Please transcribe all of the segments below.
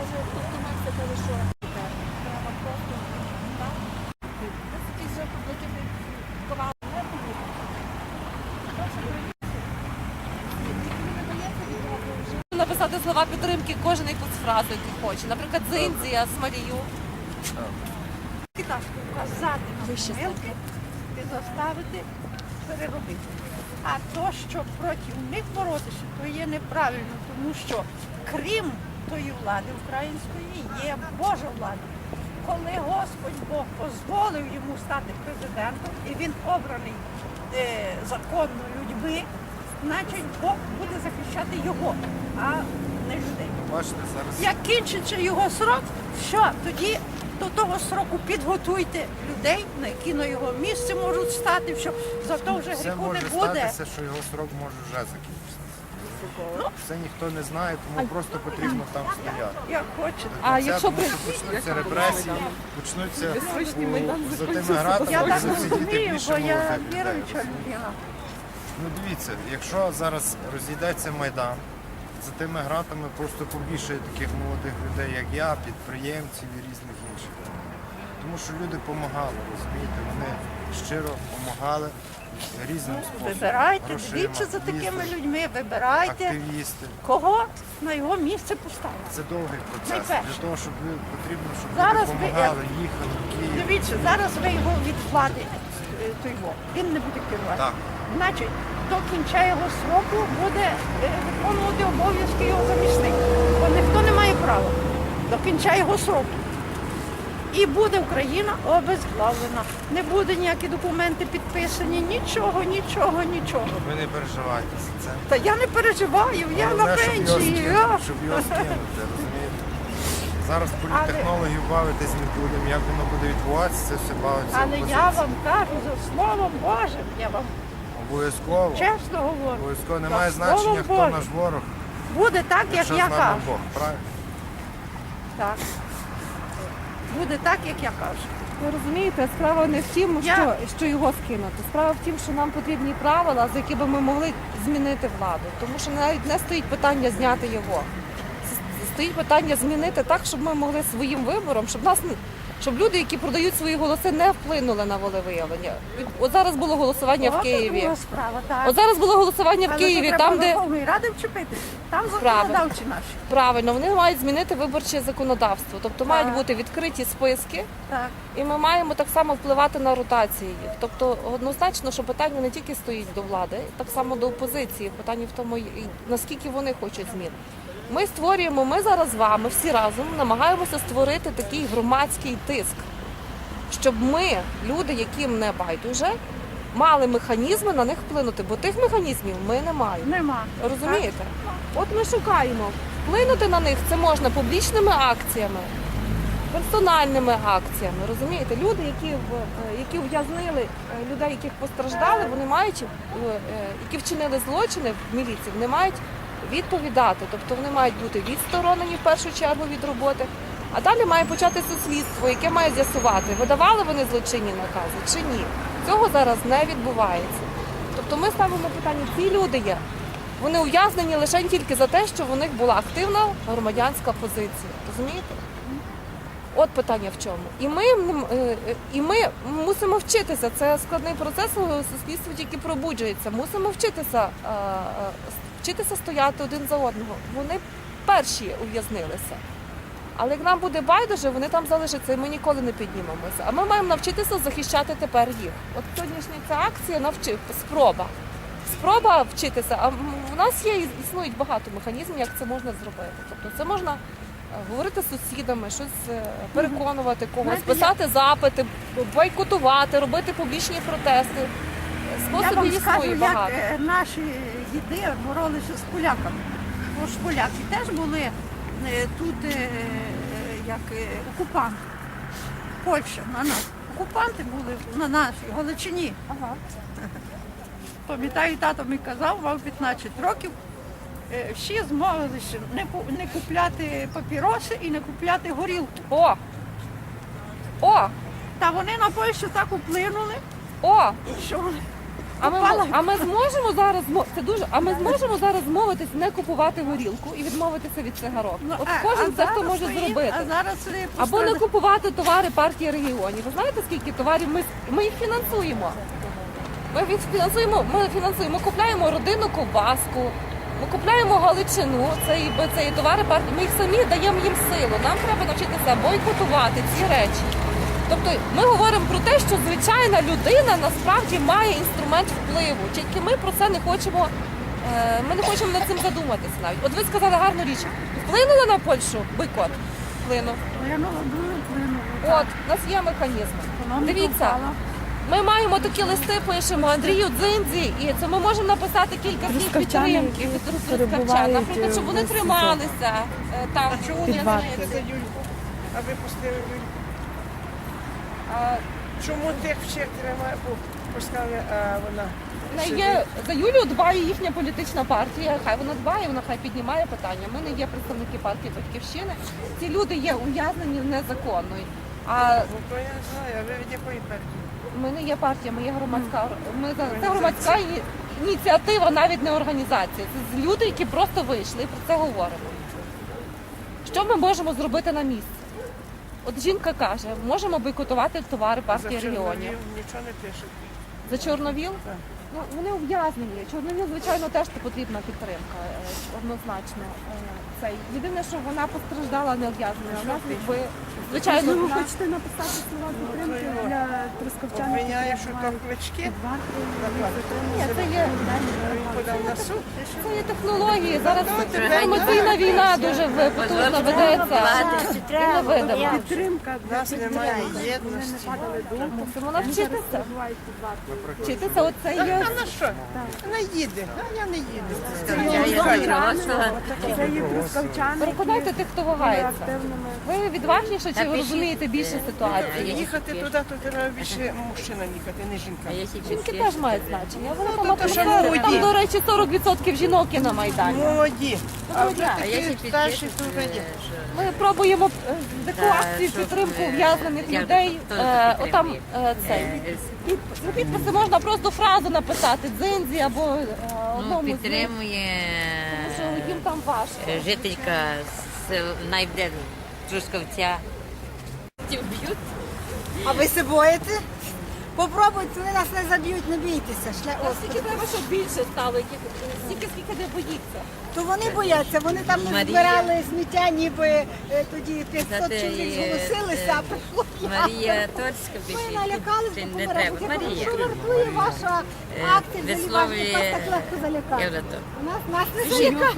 каже, тобто Макса каже, що треба просто так. Ось якийсь вже поблакити ковал не вже. Написати слова підтримки кожен якусь фразу, яку хоче. Наприклад, Зиндзія, Смарію. Китайську казати помилки і заставити переробити. А то, що проти них боротися, то є неправильно, тому що крім тої влади української є Божа влада. Коли Господь Бог дозволив йому стати президентом, і він обраний е, законно людьми, значить Бог буде захищати його, а не людей. Бачите, зараз Як кінчиться його срок, що тоді до того сроку підготуйте людей, на які на його місце можуть стати, що за то вже все гріху не буде. статися, що його срок може вже закінчитися. Це ніхто не знає, тому просто потрібно там стояти. Як хочете. А Це, якщо тому при що почнуться репресії, почнуться Безсвідчий у- за закінчився. тими гратами, Я будуть так сидіти розумію, більше бо я молодих людей. віруюча людина. Ну дивіться, якщо зараз розійдеться майдан, за тими гратами просто побільше таких молодих людей, як я, підприємців і різних інших. Тому що люди допомагали, розумієте, вони щиро допомагали різним способом. Вибирайте, Грошима, дивіться за такими їздили, людьми, вибирайте, Активісти. кого на його місце поставити. Це довгий процес. Найперше. Для того, щоб ви потрібно, щоб Зараз ви- допомагали, їхали в Київ. Дивіться, зараз ви його від влади е, його. Він не буде керувати. Так. Значить, до кінця його сроку буде е, виконувати обов'язки його замісник. Бо ніхто не має права до кінця його сроку. І буде Україна обезглавлена. Не буде ніякі документи підписані, нічого, нічого, нічого. Ви не переживайте за це. Та я не переживаю, я на Головне, щоб його пенсії. скинути, щоб його скинути, розумієте? Зараз політтехнологів бавитись не будемо, як воно буде відбуватися, це все бавиться Але я вам кажу за словом Божим, я вам Обов'язково. чесно говорю. Обов'язково За немає словом значення, хто Божим. наш ворог, Буде так, як якщо я з нами кажу. Бог. Правильно? Так. Буде так, як я кажу. Ви розумієте, справа не в тім, Я- що, що його скинути. Справа в тім, що нам потрібні правила, за які би ми могли змінити владу. Тому що навіть не стоїть питання зняти його. С- Стоїть питання змінити так, щоб ми могли своїм вибором, щоб нас не- щоб люди, які продають свої голоси, не вплинули на волевиявлення. От зараз було голосування в Києві. справа, так. От зараз було голосування в Але Києві, там, де Верховної Ради вчепити. Там законодавчі наші. правильно вони мають змінити виборче законодавство. Тобто мають Так. бути відкриті списки. Так. І ми маємо так само впливати на ротації їх. Тобто однозначно, що питання не тільки стоїть до влади, так само до опозиції. Питання в тому, і наскільки вони хочуть змін. Ми створюємо, ми зараз з вами всі разом намагаємося створити такий громадський тиск, щоб ми, люди, яким не байдуже, мали механізми на них вплинути, бо тих механізмів ми не маємо. Нема. Розумієте? От ми шукаємо. Вплинути на них це можна публічними акціями, персональними акціями. Розумієте? Люди, які в е, які ув'язнили е, людей, яких постраждали, вони мають е, е, які вчинили злочини в міліції, вони мають відповідати. Тобто вони мають бути відсторонені в першу чергу від роботи. А далі має початися слідство, яке має з'ясувати, видавали вони злочинні накази чи ні. Цього зараз не відбувається. Тобто ми ставимо питання, ці люди є. Вони ув'язнені лише тільки за те, що в них була активна громадянська позиція. Розумієте? От питання в чому. І ми, е, е, і ми мусимо вчитися. Це складний процес у суспільстві тільки пробуджується. Мусимо вчитися, е, е, вчитися стояти один за одного. Вони перші ув'язнилися. Але як нам буде байдуже, вони там залишаться, і ми ніколи не піднімемося. А ми маємо навчитися захищати тепер їх. От сьогоднішня ця акція навчив спроба. Спроба вчитися. А в нас є існують багато механізмів, як це можна зробити. Тобто це можна е, говорити з сусідами, щось е, переконувати когось, писати запити, бойкотувати, робити публічні протести. Я вам Способів скажу, існує як багато. е, наші діди боролися з поляками. Бо ж поляки теж були е, тут е, е, як е, окупанти. Польща на нас. Окупанти були на нашій Галичині. Ага. Пам'ятаю, тато мені казав, мав 15 років. е, Всі змовилися не, не купляти папіроси і не купляти горілки. О! О! Та вони на Польщу так вплинули, О! що вони А ми, Попала. а ми зможемо зараз змо- це дуже. А ми зможемо зараз змовитись не купувати горілку і відмовитися від цигарок. Ну, От а- кожен а це хто зараз може ви- зробити. А зараз ви Або не купувати товари партії регіонів. Ви знаєте, скільки товарів ми, ми їх фінансуємо? Ми їх фінансуємо, ми фінансуємо, ми купляємо родинну ковбаску, ми купляємо галичину, це і це і товари партії. Ми їх самі даємо їм силу. Нам треба навчитися бойкотувати ці речі. Тобто ми говоримо про те, що звичайна людина насправді має інструмент впливу. Тільки ми про це не хочемо. е, Ми не хочемо над цим задуматися навіть. От ви сказали гарну річ. Вплинули на Польщу бойкот? Вплинув. Вплинуло, дуже вплинуло. От, у нас є механізми. Дивіться, ми маємо такі листи, пишемо Андрію Дзинзі, і це ми можемо написати кілька слів підтримки від трускавчан. Наприклад, щоб вони трималися е, там. А чому я не Юльку? А ви пустили Юльку? А, Чому тих всіх тримає, пускали, а вона в є за Юлію дбає їхня політична партія. Хай вона дбає, вона хай піднімає питання. Ми не є представники партії батьківщини. Ці люди є ув'язнені незаконно. А Ну то я знаю, а ви від якої партії? Ми не є партія, ми є громадська ми за- це громадська іні- ініціатива, навіть не організація. Це люди, які просто вийшли і про це говоримо. Що ми можемо зробити на місці? От жінка каже, можемо бойкотувати товари партії За регіонів. Чорновіл Нічого не пишуть. За Чорновіл? Так. Ну вони ув'язнені. Чорновіл, звичайно, теж потрібна підтримка, е, однозначно. Е, Цей єдине, що вона постраждала не ув'язнена. Вона, якби звичайно вона- хочете написати слова підтримки для трускавчан, які Обвиняє, що то перебувають клички. під вартою, Ні, це є подав на суд. Це є технології. Зараз тепер інформаційна війна дуже в- потужно ведеться. І підтримка для Нас немає єдності. Мусимо навчитися. Вчитися, оце А є. на що? Вона їде, а я не їду. Це є трускавчани, Переконайте які тих, хто вагається. активними. Ви відважніше чи ви розумієте більше ситуації? Їхати туди, то треба більше мужчина їхати, не жінка. Жінки теж мають значення. Вони Ну, там то, то, що атмосфера. молоді. Там, до речі, 40% жінок є на Майдані. Молоді. А вже такі старші, ні. Ми пробуємо е, декларацію підтримку ув'язнених людей. Е, Отам е, цей. Під- ну, Підписи можна просто фразу написати дзинзі або е, Ну, одному з них. підтримує Тому що їм там важко. е, жителька з найбде Трускавця. Б'ють. А ви се боїте? Попробуйте, вони нас не заб'ють, не бійтеся. Шлях А Скільки треба, щоб більше стало, яких- стільки, скільки не боїться. То вони бояться, вони там не Марія. збирали сміття, ніби е, тоді 500 Знаєте, чоловік зголосилися, а е, прийшло Марія п'ятеро. Торська Ми пише, налякались, чи бо не треба. Я Марія Що вартує ваша е, акція, висловлює вас так легко залякати? Єврото У нас, нас не залякають.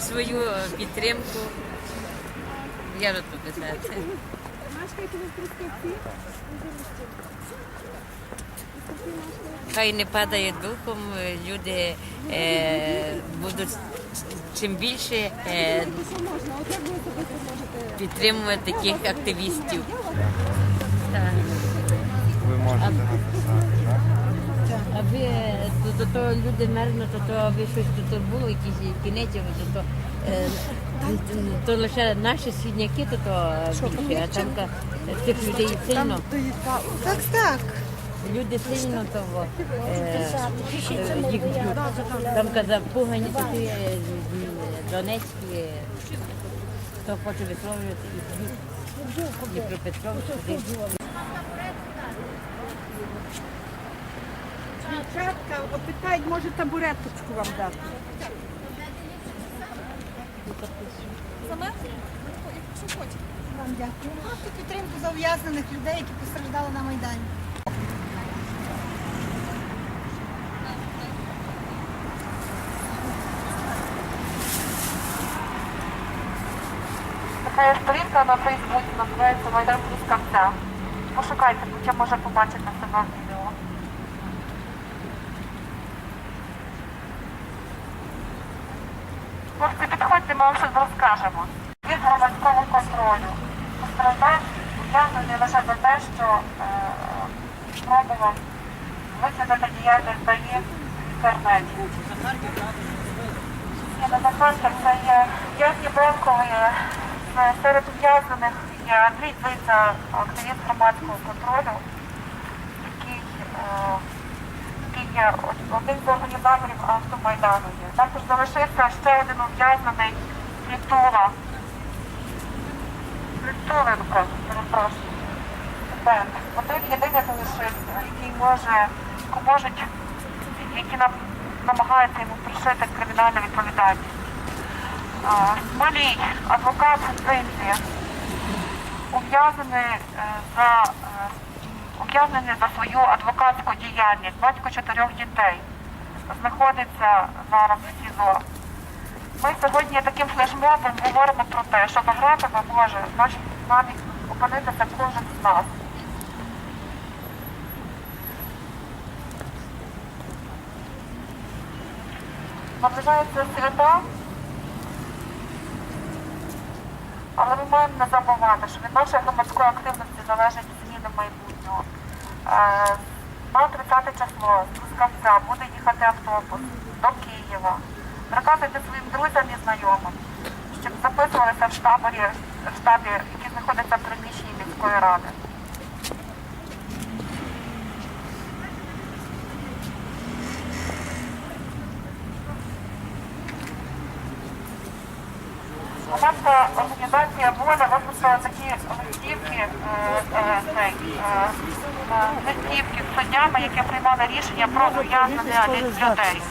свою підтримку. Єврото писати. Мешкаєте ви в Трускавці? Хай не падає духом, люди е, будуть чим більше е, підтримувати таких активістів. Ви можете написати, так? А ви то, то, то люди мерзно, то, то ви щось то, то було, якісь кінець, то, то, е, то лише наші свідняки, то, то більше, а там тих людей сильно, Так, так. люди сильно того е, е, їх б'ють. Там казав, пугані такі е, донецькі, е, хто хоче висловлювати, їх б'ють. Десь. Опитають, може табуреточку вам дати. саме? Що хочете? Вам дякую. Просто підтримку за ув'язнених людей, які постраждали на Майдані. Така є сторінка на Фейсбуці, називається Майдан Трускавця. Пошукайте, хоча може побачити себе ми вам щось розкажемо. Від громадського контролю. Постраждав ув'язнений лише за те, що е, спробував висвітлити діяльність ДАІ в інтернеті. Ні, не Захарчик, це є Євні Бенкові, Е, серед ув'язнених є Андрій Дзиця, активіст громадського контролю, який, е, сьогодні один з організаторів автомайдану є. Також залишився ще один ув'язнений Притула. Притуленко, перепрошую. Один єдиний залишився, який може, можуть, які нам намагаються йому пришити кримінальну відповідальність. А, Смолій, адвокат Цинзі, ув'язнений е, за е, ув'язнений за свою адвокатську діяльність, батько чотирьох дітей, знаходиться зараз в СІЗО. Ми сьогодні таким флешмобом говоримо про те, що Багратова може навіть опинитися кожен з нас. Наближаються свята, але ми маємо не забувати, що від нашої громадської активності залежить зміни майбутнього. На 30 число з Кускавця буде їхати автобус до Києва. Приказуйте своїм друзям і знайомим, щоб записувалися в штабі, в штабі, який знаходиться в приміщенні міської ради. Наша організація воля випустила такі листівки, е, е, е, листівки з суддями, які приймали рішення про ув'язнення людей.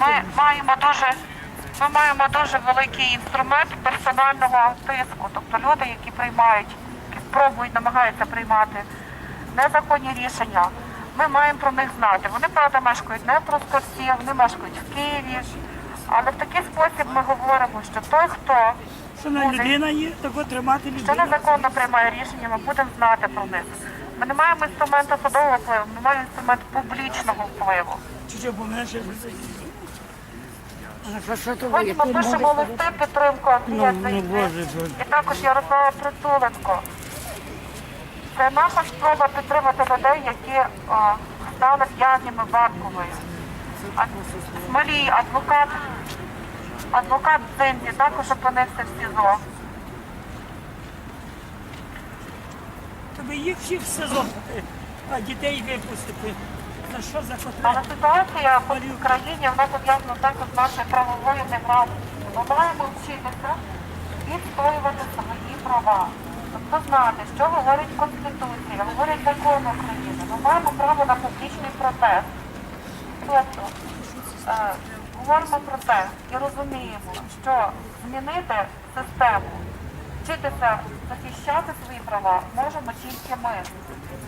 Ми маємо дуже ми маємо дуже великий інструмент персонального тиску, тобто люди, які приймають, які спробують, намагаються приймати незаконні рішення. Ми маємо про них знати. Вони правда мешкають не в Трускавці, вони мешкають в Києві. Але в такий спосіб ми говоримо, що той, хто Що на людина є, того тримати що незаконно приймає рішення, ми будемо знати про них. Ми не маємо інструменту судового впливу, ми маємо інструмент публічного впливу. Чи? Сьогодні ми пишемо листи підтримку Андрія Ну, Зайця Боже, Боже. і також Ярослава Притуленко. Це наша спроба підтримати людей, які о, стали в'язнями Банкової. Смолій, адвокат, адвокат Дзинзі також опинився в СІЗО. Тобі їх всіх в СИЗО, а дітей випустити. За що за Але котре? ситуація в країні вона пов'язана також з нашою правовою неграмотністю. Ми маємо вчитися відстоювати свої права. Тобто знати, що говорить Конституція, говорить закон України. Ми маємо право на публічний протест. Тобто говоримо про те і розуміємо, що змінити систему, вчитися захищати свої права можемо тільки ми.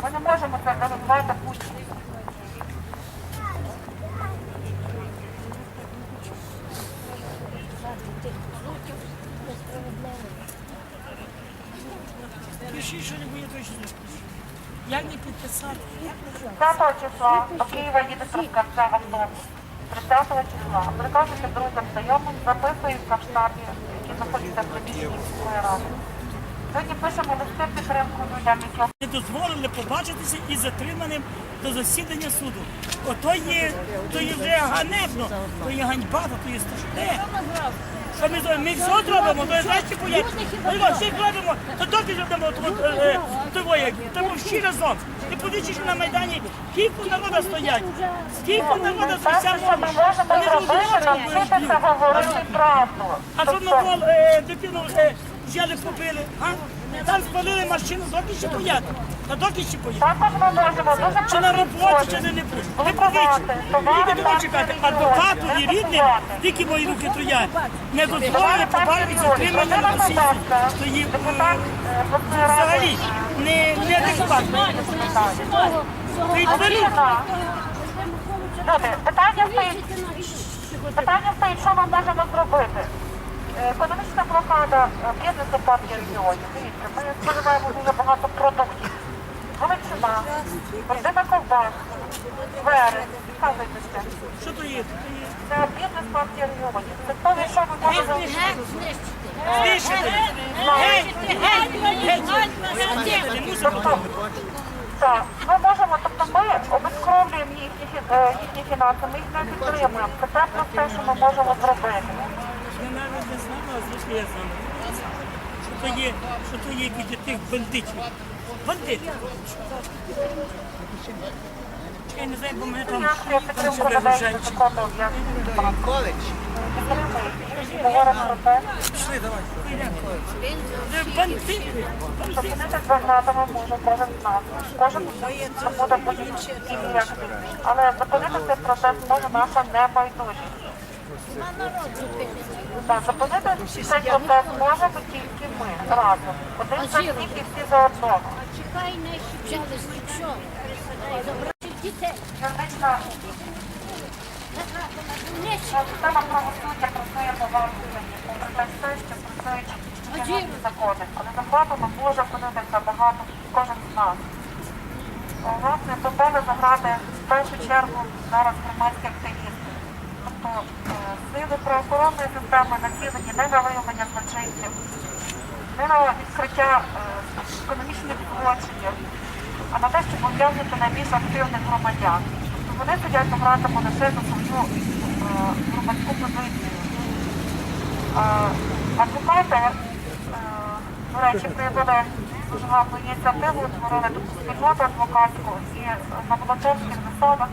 Ми не можемо це делегувати будь-кому. Пиши, що не буде точно. Як не підписати? 30 числа до Києва їде Трускавця в автобус. 30 числа. Приказуйте друзям, знайомим, записуються в штабі, які знаходяться в приміщенні міської ради. Сьогодні пишемо листи підтримку людям, які Не дозволили побачитися із затриманим до засідання суду. Ото є, то є вже ганебно, то є ганьба, то є страшне. Що ми зробимо? Ми все зробимо, то знаєш, що поїдемо. Ми всі робимо, то доки зробимо, е, е, того як, тому всі разом. Ти подивишся, на Майдані скільки народу стоять, скільки народу перше, вся ми можемо зробити, навчитися говорити правду. А що Тобто, на вол е, дитину взяли, побили, а? Там спалили машину, доки ще поїдуть. Та доки ще поїдуть. Також ми можемо дуже Чи на роботі, чи не не будуть. Не блокувати повинні. Тільки не чекати. Адвокату і рідним, тільки мої руки троять. Не дозволили побачити затримання на російську. Що їм взагалі не, не адекватно. Ти. Люди, питання стоїть, питання стоїть, що ми можемо зробити. Е, Економічна блокада е, бізнесу партії регіонів. Дивіться, ми споживаємо дуже багато продуктів. Галичина, родина ковбас, верес, вказуйтеся. Що то є? Це бізнес партії регіонів. Це те, що ми можемо. Тобто, так, ми можемо, тобто ми обескровлюємо їхні, е, їхні фінанси, ми їх не підтримуємо. Це те просте, що ми можемо зробити. Я навіть не знала, а звідки я знала. Що то є, що то є від тих бандитів. Бандити. Я не знаю, бо мене там там себе вважають. Пішли, давай. Це бандити. Але зупинити цей процес може наша небайдужість. Так, зупинити цей процес можемо тільки ми разом. Один всіх і всі за одного. Чекай, не щепчались, що? Забрати дітей. Система правосуддя працює по попри те, що працюють чинні закони. Але закладено може опинитися багато кожен з нас. О, Власне, готові заграти в першу чергу зараз громадські активісти. Тобто е, сили правоохоронної системи націлені не на виявлення злочинців, не на відкриття е, економічних злочинів, а на те, щоб ув'язнити найбільш активних громадян. Тобто вони сидять гратимуть лише за свою е, громадську позицію. Адвокати, до речі, проявили дуже гарну ініціативу, створили таку спільноту адвокатську і на волонтерських засадах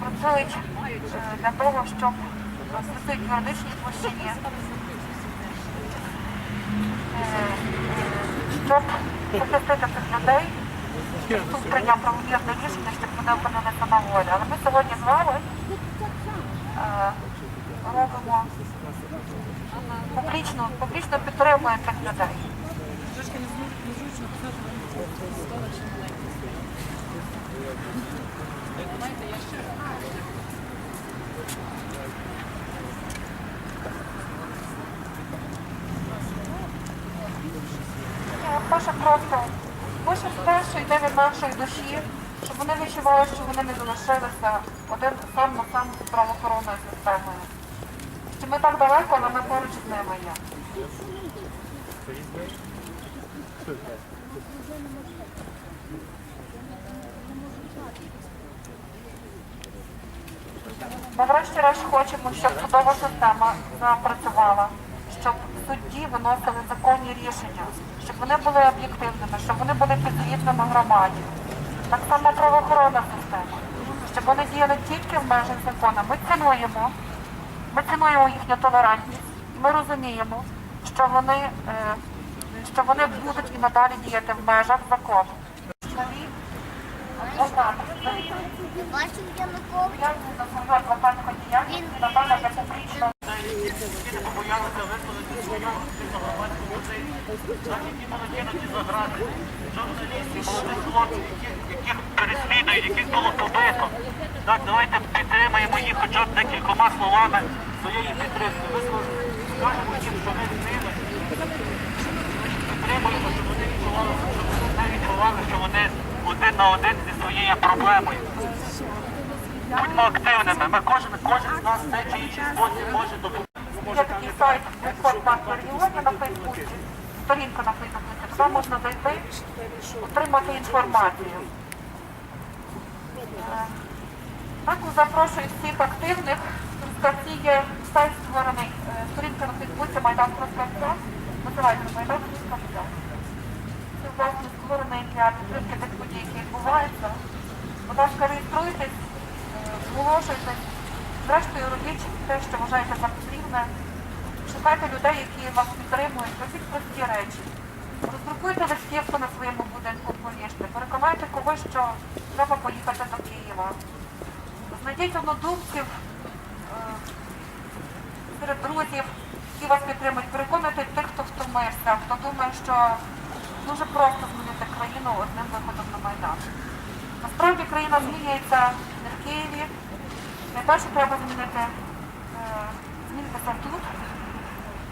працюють е, для того, щоб працюють в юридичній площині, е, щоб захистити цих людей, суд прийняв правомірне рішення, щоб вони опинилися на волі. Але ми сьогодні з вами е, робимо публічно, публічно підтримуємо цих людей. Паша просто пише те, що йде від нашої душі, щоб вони відчували, що вони не залишилися один сам на сам з правоохоронною системою. Що ми так далеко, але ми поруч з ними є. Ми врешті-решт хочемо, щоб судова система запрацювала, щоб судді виносили законні рішення, щоб вони були об'єктивними, щоб вони були підзвітними громаді. Так само правоохоронна система, щоб вони діяли тільки в межах закону. Ми цінуємо, ми цінуємо їхню толерантність, ми розуміємо, що вони, е, що вони будуть і надалі діяти в межах закону. Нові адвокати, нові бачив Янукович. я за свою адвокатську діяльність і надалі я публічно яких переслідують, яких було побито. Так, давайте підтримаємо їх хоча б декількома словами своєї підтримки. Ми скажемо їм, що ми з підтримуємо, щоб вони відчували, щоб вони відчували, що вони один на один зі своєю проблемою. Будьмо активними. Ми кожен, кожен з нас в чи інший спосіб може допомогти. Є такий сайт Виход партії регіонів на Фейсбуці, сторінка на Фейсбуці, туди можна зайти, отримати інформацію. Е, Також запрошую всіх активних. Трускавці є сайт створений, е, сторінка на Фейсбуці Майдан Трускавця. Називається Майдан Трускавця. Це власне створений для підтримки тих подій, які відбуваються. Будь ласка, реєструйтесь, е, зголошуйтесь. Зрештою, робіть те, що вважаєте за потрібне. Шукайте людей, які вас підтримують, робіть прості речі. Роздрукуйте листівку на своєму будинку, повіжте. Переконайте когось, що треба поїхати до Києва. Знайдіть однодумців е, серед друзів, які вас підтримують. Переконуйте тих, втомився, хто думає, що дуже просто змінити країну одним виходом на Майдан. Насправді країна змінюється не в Києві. Найперше треба змінити, е, змінитися тут,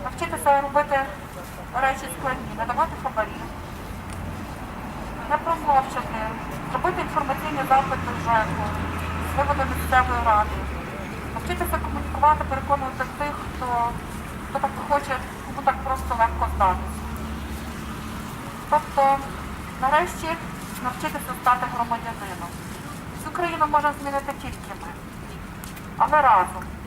навчитися робити речі складні, не давати хабарі, не промовчати, зробити інформаційні запити ЖЕКу, з виводу місцевої ради, навчитися комунікувати, переконувати тих, хто, хто так хоче, кому так просто легко здатися. Тобто, нарешті, навчитися стати громадянином. Цю країну може змінити тільки ми, але разом.